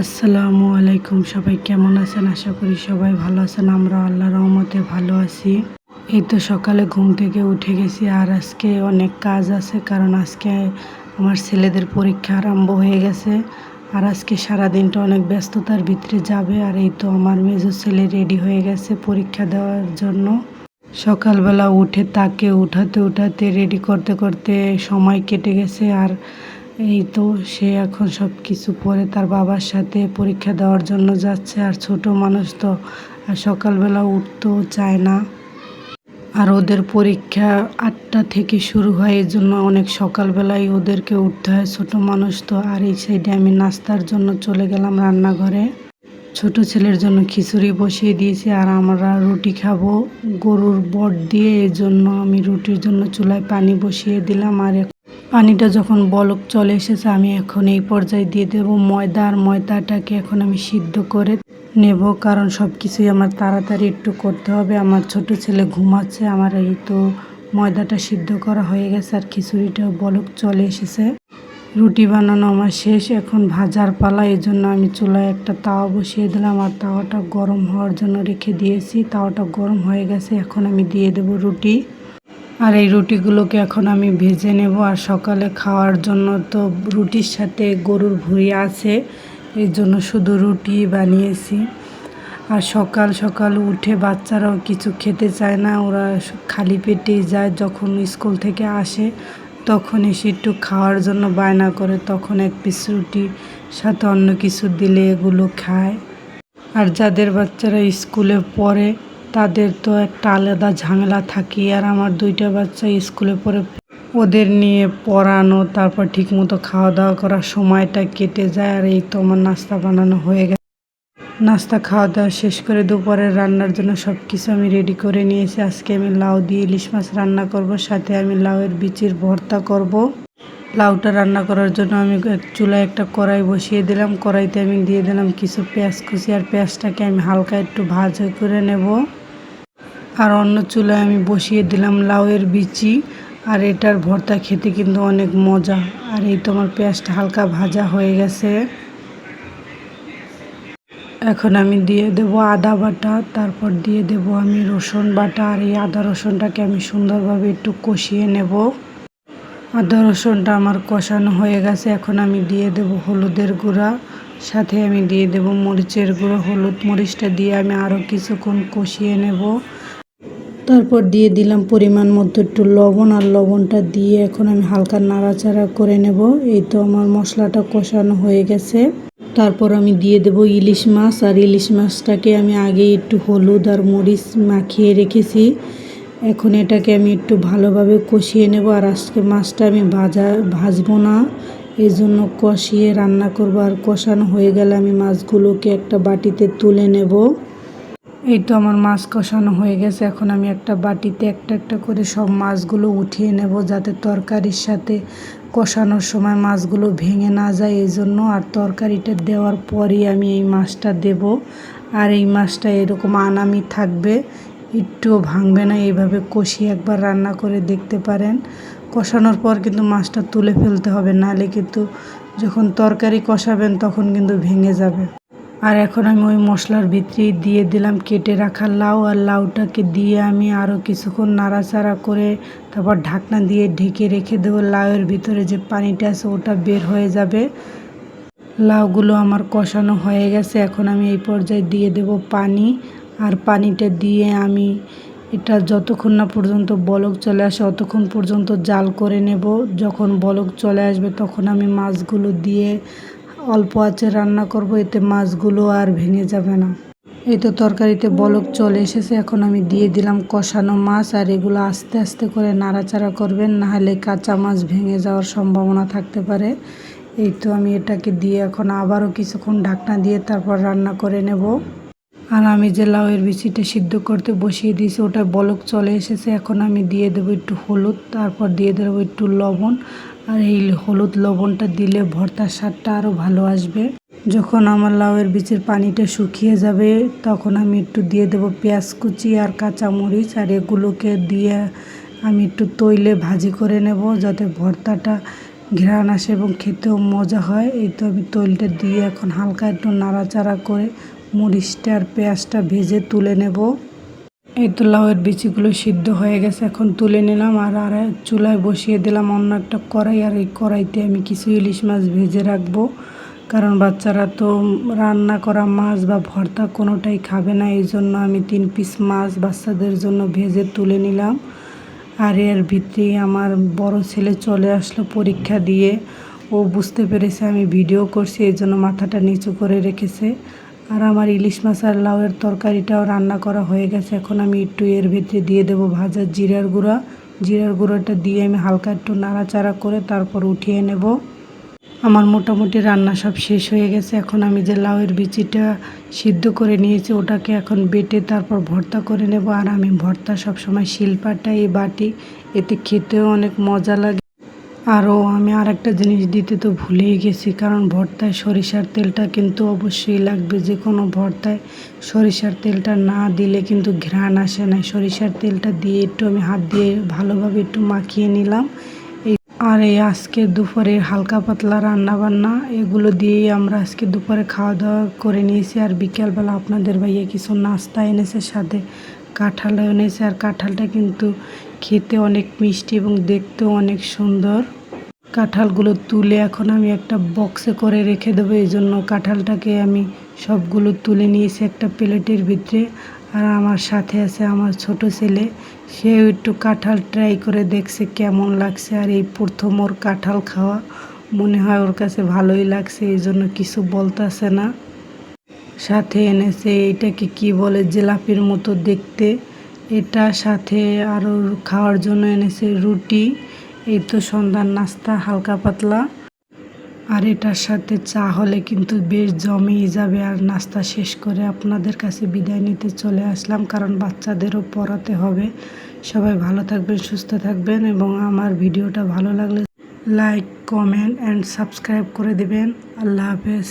আসসালামু আলাইকুম, সবাই কেমন আছেন? আশা করি সবাই ভালো আছেন। আমরা আল্লাহ রহমতে ভালো আছি। এই তো সকালে ঘুম থেকে উঠে গেছি আর আজকে অনেক কাজ আছে, কারণ আজকে আমার ছেলেদের পরীক্ষা আরম্ভ হয়ে গেছে। আর আজকে সারাদিনটা অনেক ব্যস্ততার ভিতরে যাবে, আর এই তো আমার মেজো ছেলে রেডি হয়ে গেছে পরীক্ষা দেওয়ার জন্য। সকালবেলা উঠে তাকে উঠাতে উঠাতে রেডি করতে করতে সময় কেটে গেছে, আর এই তো, সে এখন সব কিছু পরে তার বাবার সাথে পরীক্ষা দেওয়ার জন্য যাচ্ছে, আর ছোট মানুষ তো সকালবেলা উঠতেও চায় না। আর ওদের পরীক্ষা আটটা থেকে শুরু হয় এই জন্য অনেক সকালবেলায় ওদেরকে উঠতে হয়। ছোট মানুষ তো, আর এই সাইডে আমি নাস্তার জন্য চলে গেলাম রান্নাঘরে। ছোট ছেলের জন্য খিচুড়ি বসিয়ে দিয়েছি, আর আমরা রুটি খাব। গরুর বট দিয়ে এই জন্য আমি রুটির জন্য চুলায় পানি বসিয়ে দিলাম, আর পানিটা যখন বলক চলে এসেছে, আমি এখন এই পর্যায়ে দিয়ে দেব ময়দা। আর ময়দাটাকে এখন আমি সিদ্ধ করে নেব, কারণ সব কিছুই আমার তাড়াতাড়ি একটু করতে হবে। আমার ছোট ছেলে ঘুমাচ্ছে, আমার এই তো ময়দাটা সিদ্ধ করা হয়ে গেছে, আর খিচুড়িটাও বলক চলে এসেছে। রুটি বানানো আমার শেষ, এখন ভাজার পালা এই জন্য আমি চুলায় একটা তাওয়া বসিয়ে দিলাম। আর তাওয়াটা গরম হওয়ার জন্য রেখে দিয়েছি, তাওয়াটা গরম হয়ে গেছে, এখন আমি দিয়ে দেব রুটি। আর এই রুটিগুলোকে এখন আমি ভেজে নেব আর সকালে খাওয়ার জন্য তো রুটির সাথে গরুর ভুঁড়ি আছে এই জন্য শুধু রুটি বানিয়েছি। আর সকাল সকাল উঠে বাচ্চারাও কিছু খেতে চায় না, ওরা খালি পেটেই যায়, যখন স্কুল থেকে আসে তখন এসে একটু খাওয়ার জন্য বায়না করে, তখন এক পিস রুটি সাথে অন্য কিছু দিলে এগুলো খায়। আর যাদের বাচ্চারা স্কুলে পড়ে তাদের তো একটা আলাদা ঝামেলা থাকে আর আমার দুইটা বাচ্চা স্কুলে পড়ে ওদের নিয়ে পড়ানো, তারপর ঠিকমতো খাওয়া দাওয়া করার সময়টা কেটে যায় আর এই তো আমার নাস্তা বানানো হয়ে গেছে। নাস্তা খাওয়া দাওয়া শেষ করে দুপুরের রান্নার জন্য সব কিছু আমি রেডি করে নিয়েছি। আজকে আমি লাউ দিয়ে ইলিশ মাছ রান্না করব, সাথে আমি লাউয়ের বিচির ভর্তা করব। লাউটা রান্না করার জন্য আমি চুলায় একটা কড়াই বসিয়ে দিলাম। কড়াইতে আমি দিয়ে দিলাম কিছু পেঁয়াজ কুচি আর পেঁয়াজটাকে আমি হালকা একটু ভাজা করে নেব। আর অন্য চুলায় আমি বসিয়ে দিলাম লাউয়ের বিচি। আর এটার ভর্তা খেতে কিন্তু অনেক মজা। আর এই তোমার পেঁয়াজটা হালকা ভাজা হয়ে গেছে। এখন আমি দিয়ে দেব আদা বাটা, তারপর দিয়ে দেব আমি রসুন বাটা। আর এই আদা রসুনটাকে আমি সুন্দরভাবে একটু কষিয়ে নেব। আদা রসুনটা আমার কষানো হয়ে গেছে। এখন আমি দিয়ে দেব হলুদের গুঁড়া। সাথে আমি দিয়ে দেব মরিচের গুঁড়ো। হলুদ মরিচটা দিয়ে আমি আরও কিছুক্ষণ কষিয়ে নেব। তারপর দিয়ে দিলাম পরিমাণ মতো একটু লবণ আর লবণটা দিয়ে এখন আমি হালকা নাড়াচাড়া করে নেব। এই তো আমার মশলাটা কষানো হয়ে গেছে। তারপর আমি দিয়ে দেব ইলিশ মাছ আর ইলিশ মাছটাকে আমি আগে একটু হলুদ আর মরিচ মাখিয়ে রেখেছি। এখন এটাকে আমি একটু ভালোভাবে কষিয়ে নেব আর আজকে মাছটা আমি ভাজা, ভাজবো না। এই জন্য কষিয়ে রান্না করব আর কষানো হয়ে গেলে আমি মাছগুলোকে একটা বাটিতে তুলে নেব। এই তো আমার মাছ কষানো হয়ে গেছে। এখন আমি একটা বাটিতে একটা একটা করে সব মাছগুলো উঠিয়ে নেব যাতে তরকারির সাথে কষানোর সময় মাছগুলো ভেঙে না যায়। এই জন্য আর তরকারিটা দেওয়ার পরই আমি এই মাছটা দেব। আর এই মাছটা এরকম আনামি থাকবে একটুও ভাঙবে না এইভাবে কষিয়ে একবার রান্না করে দেখতে পারেন। কষানোর পর কিন্তু মাছটা তুলে ফেলতে হবে, নাহলে কিন্তু যখন তরকারি কষাবেন তখন কিন্তু ভেঙে যাবে। আর এখন আমি ওই মশলার ভিতরে দিয়ে দিলাম, কেটে রাখা লাউ আর লাউটাকে দিয়ে আমি আরও কিছুক্ষণ নাড়াচাড়া করে তারপর ঢাকনা দিয়ে ঢেকে রেখে দেবো। লাউয়ের ভিতরে যে পানিটা আছে ওটা বের হয়ে যাবে। লাউগুলো আমার কষানো হয়ে গেছে। এখন আমি এই পর্যায়ে দিয়ে দেব পানি। আর পানিটা দিয়ে আমি এটা যতক্ষণ না পর্যন্ত বলক চলে আসে অতক্ষণ পর্যন্ত জাল করে নেব। যখন বলক চলে আসবে তখন আমি মাছগুলো দিয়ে অল্প আঁচে রান্না করব, এতে মাছগুলো আর ভেঙে যাবে না। এই তো তরকারিতে বলক চলে এসেছে, এখন আমি দিয়ে দিলাম কষানো মাছ, আর এগুলো আস্তে আস্তে করে নাড়াচাড়া করবেন, নাহলে কাঁচা মাছ ভেঙে যাওয়ার সম্ভাবনা থাকতে পারে। এই তো আমি এটাকে দিয়ে এখন আবারও কিছুক্ষণ ঢাকনা দিয়ে তারপর রান্না করে নেব। আর আমি যে লাউয়ের বিচিটা সিদ্ধ করতে বসিয়ে দিয়েছি, ওটা বলক চলে এসেছে। এখন আমি দিয়ে দেবো একটু হলুদ, তারপর দিয়ে দেবো একটু লবণ। আর এই হলুদ লবণটা দিলে ভর্তার স্বাদটা আরও ভালো আসবে। যখন আমার লাউয়ের বীজের পানিটা শুকিয়ে যাবে, তখন আমি একটু দিয়ে দেবো পেঁয়াজ কুচি আর কাঁচামরিচ। আর এগুলোকে দিয়ে আমি একটু তৈলে ভাজি করে নেব, যাতে ভর্তাটা ঘ্রাণ আসে এবং খেতেও মজা হয়। এই তো আমি তৈলটা দিয়ে এখন হালকা একটু নাড়াচাড়া করে মরিচটা আর পেঁয়াজটা ভেজে তুলে নেব। এই তো লাউয়ের বিচিগুলো সিদ্ধ হয়ে গেছে, এখন তুলে নিলাম আর আর চুলায় বসিয়ে দিলাম অন্য একটা কড়াই আর এই কড়াইতে আমি কিছু ইলিশ মাছ ভেজে রাখব। কারণ বাচ্চারা তো রান্না করা মাছ বা ভর্তা কোনোটাই খাবে না, এই জন্য আমি তিন পিস মাছ বাচ্চাদের জন্য ভেজে তুলে নিলাম। আর এর ভিতরে আমার বড় ছেলে চলে আসলো পরীক্ষা দিয়ে। ও বুঝতে পেরেছে আমি ভিডিও করছি, এই জন্য মাথাটা নিচু করে রেখেছে। আর আমার ইলিশ মাছ আর লাউয়ের তরকারিটাও রান্না করা হয়ে গেছে। এখন আমি একটু এর ভিতরে দিয়ে দেবো ভাজা জিরার গুঁড়া। জিরার গুঁড়োটা দিয়ে আমি হালকা একটু নাড়াচাড়া করে তারপর উঠিয়ে নেব। আমার মোটামুটি রান্না সব শেষ হয়ে গেছে। এখন আমি যে লাউয়ের বিচিটা সিদ্ধ করে নিয়েছি, ওটাকে এখন বেটে তারপর ভর্তা করে নেব। আর আমি ভর্তা সবসময় শিলপাটাই বাটি, এতে খেতেও অনেক মজা লাগে। আরও আমি আর একটা জিনিস দিতে তো ভুলেই গেছি, কারণ ভর্তায় সরিষার তেলটা কিন্তু অবশ্যই লাগবে। যে কোনো ভর্তায় সরিষার তেলটা না দিলে কিন্তু ঘ্রাণ আসে না। সরিষার তেলটা দিয়ে একটু আমি হাত দিয়ে ভালোভাবে একটু মাখিয়ে নিলাম। আর এই আজকে দুপুরে হালকা পাতলা রান্না বান্না এগুলো দিয়েই আমরা আজকে দুপুরে খাওয়া দাওয়া করে নিয়েছি। আর বিকেলবেলা আপনাদের ভাইয়া কিছু নাস্তা এনেছে, সাথে কাঁঠাল এনেছে। আর কাঁঠালটা কিন্তু খেতে অনেক মিষ্টি এবং দেখতেও অনেক সুন্দর। কাঁঠালগুলো তুলে এখন আমি একটা বক্সে করে রেখে দেবো। এই জন্য কাঁঠালটাকে আমি সবগুলো তুলে নিয়েছি একটা প্লেটের ভিতরে। আর আমার সাথে আছে আমার ছোট ছেলে। সেও একটু কাঁঠাল ট্রাই করে দেখছে কেমন লাগছে। আর এই প্রথম ওর কাঁঠাল খাওয়া মনে হয় ওর কাছে ভালোই লাগছে, এই জন্য কিছু বলতেছে না। সাথে এনেছে, এটাকে কি বলে, জিলাপির মতো দেখতে। এটা সাথে আরও খাওয়ার জন্য এনেছে রুটি, এই তো সন্ধ্যার নাস্তা, হালকা পাতলা। আর এটার সাথে চা হলে কিন্তু বেশ জমেই যাবে। আর নাস্তা শেষ করে আপনাদের কাছে বিদায় নিতে চলে আসলাম, কারণ বাচ্চাদেরও পড়াতে হবে। সবাই ভালো থাকবেন, সুস্থ থাকবেন এবং আমার ভিডিওটা ভালো লাগলে লাইক, কমেন্ট, অ্যান্ড সাবস্ক্রাইব করে দেবেন। আল্লাহ হাফেজ।